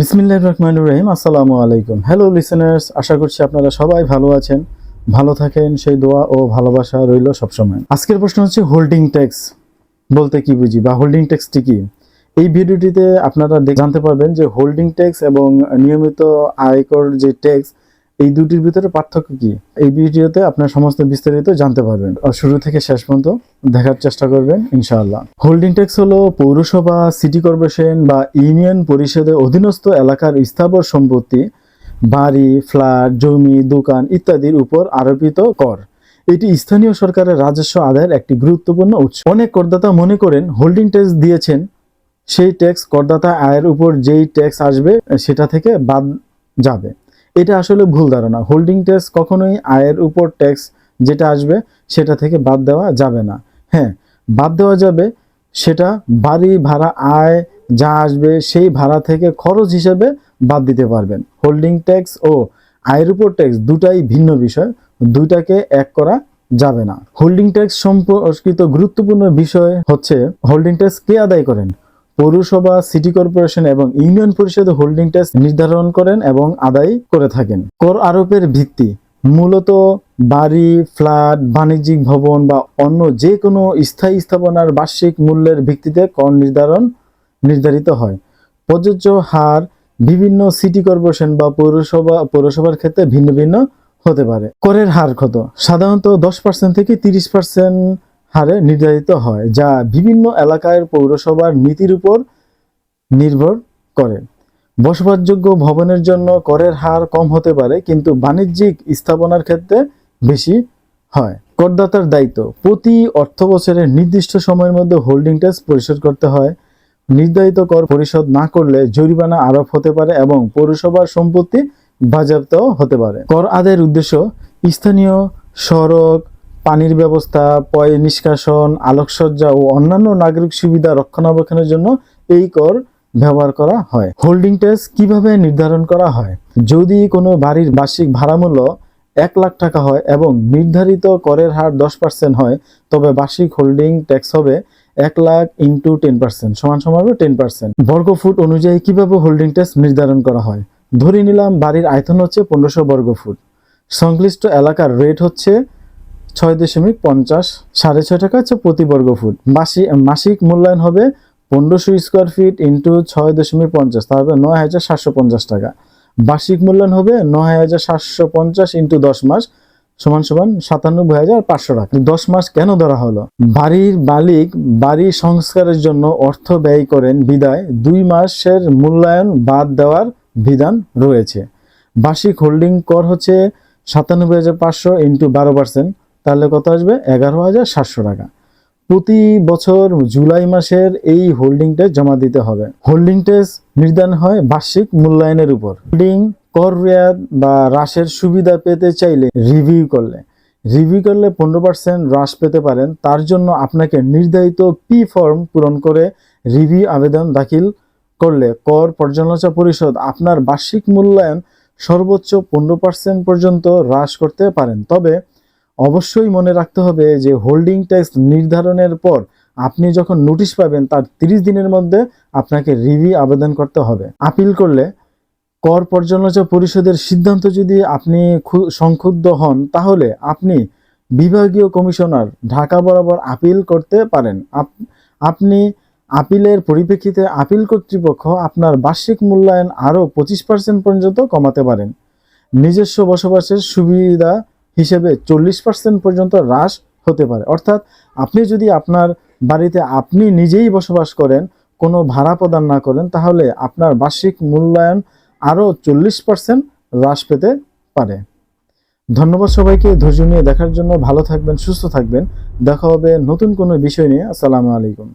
বিসমিল্লাহ রহমান রহিম, আসসালামু আলাইকুম। হ্যালো লিসেনার্স আশা করছি আপনারা সবাই ভালো আছেন, ভালো থাকেন, সেই দোয়া ও ভালোবাসা রইল সবসময়। আজকের প্রশ্ন হচ্ছে হোল্ডিং ট্যাক্স বলতে কি বুঝি বা হোল্ডিং ট্যাক্সটি কি? এই ভিডিওটিতে আপনারা জানতে পারবেন যে হোল্ডিং ট্যাক্স এবং নিয়মিত আয়কর যে ট্যাক্স এই দুটির ভিতরে পার্থক্য কি? এই ভিডিওতে আপনার সমস্ত বিস্তারিত জানতে পারবেন। আর শুরু থেকে শেষ পর্যন্ত দেখার চেষ্টা করবেন, ইনশাআল্লাহ। হোল্ডিং ট্যাক্স হলো পৌরসভা সিটি কর্পোরেশন বা ইউনিয়ন পরিষদের অধীনস্থ এলাকার স্থাবর সম্পত্তি, বাড়ি, ফ্ল্যাট, জমি, দোকান ইত্যাদির উপর আরোপিত কর। এটি স্থানীয় সরকারের রাজস্ব আদায়ের একটি গুরুত্বপূর্ণ উৎস। অনেক করদাতা মনে করেন হোল্ডিং ট্যাক্স দিয়েছেন, সেই ট্যাক্স করদাতা আয়ের উপর যেই ট্যাক্স আসবে, সেটা থেকে বাদ যাবে। এটা আসলে ভুল ধারণা। হোল্ডিং ট্যাক্স কখনোই আয়ের উপর ট্যাক্স যেটা আসবে সেটা থেকে বাদ দেওয়া যাবে না। হ্যাঁ বাদ দেওয়া যাবে সেটা বাড়ি ভাড়া আয় যা আসবে সেই ভাড়া থেকে খরচ হিসেবে বাদ দিতে পারবেন। হোল্ডিং ট্যাক্স ও আয়ের উপর ট্যাক্স দুটাই ভিন্ন বিষয়, দুইটাকে এক করা যাবে না। হোল্ডিং ট্যাক্স সম্পর্কিত গুরুত্বপূর্ণ বিষয় হচ্ছে হোল্ডিং ট্যাক্স কে আদায় করেন? পৌরসভা সিটি কর্পোরেশন এবং ইউনিয়ন পরিষদ হোল্ডিং ট্যাক্স নির্ধারণ করেন এবং আদায় করে থাকেন। কর আরোপের ভিত্তি মূলত বাড়ি, ফ্ল্যাট, বাণিজ্যিক ভবন বা অন্য যে কোনো স্থায়ী স্থাপনার বার্ষিক মূল্যের ভিত্তিতে কর নির্ধারণ নির্ধারিত হয়। প্রযোজ্য হার বিভিন্ন সিটি কর্পোরেশন বা পৌরসভা, পৌরসভার ক্ষেত্রে ভিন্ন ভিন্ন হতে পারে। করের হার কত? সাধারণত দশ পার্সেন্ট থেকে তিরিশ পার্সেন্ট হারে নির্ধারিত হয়, যা বিভিন্ন এলাকার পৌরসভার নীতির উপর নির্ভর করে। বসবাসযোগ্য ভবনের জন্য করের হার কম হতে পারে, কিন্তু বাণিজ্যিক স্থাপনার ক্ষেত্রে বেশি হয়। করদাতার দায়িত্ব, প্রতি অর্থ বছরের নির্দিষ্ট সময়ের মধ্যে হোল্ডিং ট্যাক্স পরিশোধ করতে হয়। নির্ধারিত কর পরিশোধ না করলে জরিমানা আরোপ হতে পারে এবং পৌরসভার সম্পত্তি বাজেয়াপ্ত হতে পারে। কর আদায়ের উদ্দেশ্য, স্থানীয় সড়ক পানির ব্যবস্থা, পয় নিষ্কাশন, আলোকসজ্জা ও অন্যান্য নাগরিক সুবিধা রক্ষণাবেক্ষণের জন্য এই কর ব্যবহার করা হয়। হোল্ডিং ট্যাক্স কীভাবে নির্ধারণ করা হয়? যদি কোনো বাড়ির বার্ষিক ভাড়া মূল্য এক লাখ টাকা হয় এবং নির্ধারিত করের হার দশ পার্সেন্ট হয়, তবে বার্ষিক হোল্ডিং ট্যাক্স হবে এক লাখ ইন্টু টেন পার্সেন্ট সমান সমান টেন পার্সেন্ট। বর্গ ফুট অনুযায়ী কীভাবে হোল্ডিং ট্যাক্স নির্ধারণ করা হয়? ধরে নিলাম বাড়ির আয়তন হচ্ছে পনেরোশো বর্গ ফুট সংশ্লিষ্ট এলাকার রেট হচ্ছে ছয় দশমিক পঞ্চাশ, সাড়ে ছয় টাকা হচ্ছে প্রতি বর্গ ফুট। মাসিক মাসিক মূল্যায়ন হবে পনেরোশো স্কোয়ার ফিট ইন্টু ছয় দশমিক পঞ্চাশ তা হবে নয় হাজার সাতশো পঞ্চাশ টাকা। বার্ষিক মূল্যায়ন হবে নয় হাজার সাতশো পঞ্চাশ ইন্টু দশ মাস, সমান সমান সাতানব্বই হাজার পাঁচশো টাকা। দশ মাস কেন ধরা হলো? বাড়ির মালিক বাড়ি সংস্কারের জন্য অর্থ ব্যয় করেন বিদায়, দুই মাসের মূল্যায়ন বাদ দেওয়ার বিধান রয়েছে। বার্ষিক হোল্ডিং কর হচ্ছে সাতানব্বই হাজার পাঁচশো ইন্টু বারো পার্সেন্ট তাহলে কত আসবে? এগারো হাজার সাতশো টাকা। প্রতি বছর জুলাই মাসের এই হোল্ডিং ট্যাক্স জমা দিতে হবে। হোল্ডিং ট্যাক্স নির্ধারণ হয় বার্ষিক মূল্যায়নের উপর। হোল্ডিং কর রেয়াত বা হ্রাসের সুবিধা পেতে চাইলে রিভিউ করলে। রিভিউ করলে পনেরো পার্সেন্ট হ্রাস পেতে পারেন। তার জন্য আপনাকে নির্ধারিত পি ফর্ম পূরণ করে রিভিউ আবেদন দাখিল করলে কর পর্যালোচনা পরিষদ আপনার বার্ষিক মূল্যায়ন সর্বোচ্চ পনেরো পার্সেন্ট পর্যন্ত হ্রাস করতে পারেন। তবে অবশ্যই মনে রাখতে হবে যে হোল্ডিং ট্যাক্স নির্ধারণের পর আপনি যখন নোটিশ পাবেন, তার তিরিশ দিনের মধ্যে আপনাকে রিভিউ আবেদন করতে হবে। আপিল করলে কর পর্যালোচনা পরিষদের সিদ্ধান্ত যদি আপনি সংক্ষুব্ধ হন, তাহলে আপনি বিভাগীয় কমিশনার ঢাকা বরাবর আপিল করতে পারেন। আপ- আপনি আপিলের পরিপ্রেক্ষিতে আপিল কর্তৃপক্ষ আপনার বার্ষিক মূল্যায়ন আরও পঁচিশ পার্সেন্ট পর্যন্ত কমাতে পারেন। নিজস্ব বসবাসের সুবিধা হিসেবে চল্লিশ পার্সেন্ট পর্যন্ত হ্রাস হতে পারে। অর্থাৎ আপনি যদি আপনার বাড়িতে আপনি নিজেই বসবাস করেন, কোনো ভাড়া প্রদান না করেন, তাহলে আপনার বার্ষিক মূল্যায়ন আরও চল্লিশ পার্সেন্ট হ্রাস পেতে পারে। ধন্যবাদ সবাইকে ধৈর্য নিয়ে দেখার জন্য। ভালো থাকবেন, সুস্থ থাকবেন। দেখা হবে নতুন কোনো বিষয় নিয়ে। আসসালামু আলাইকুম।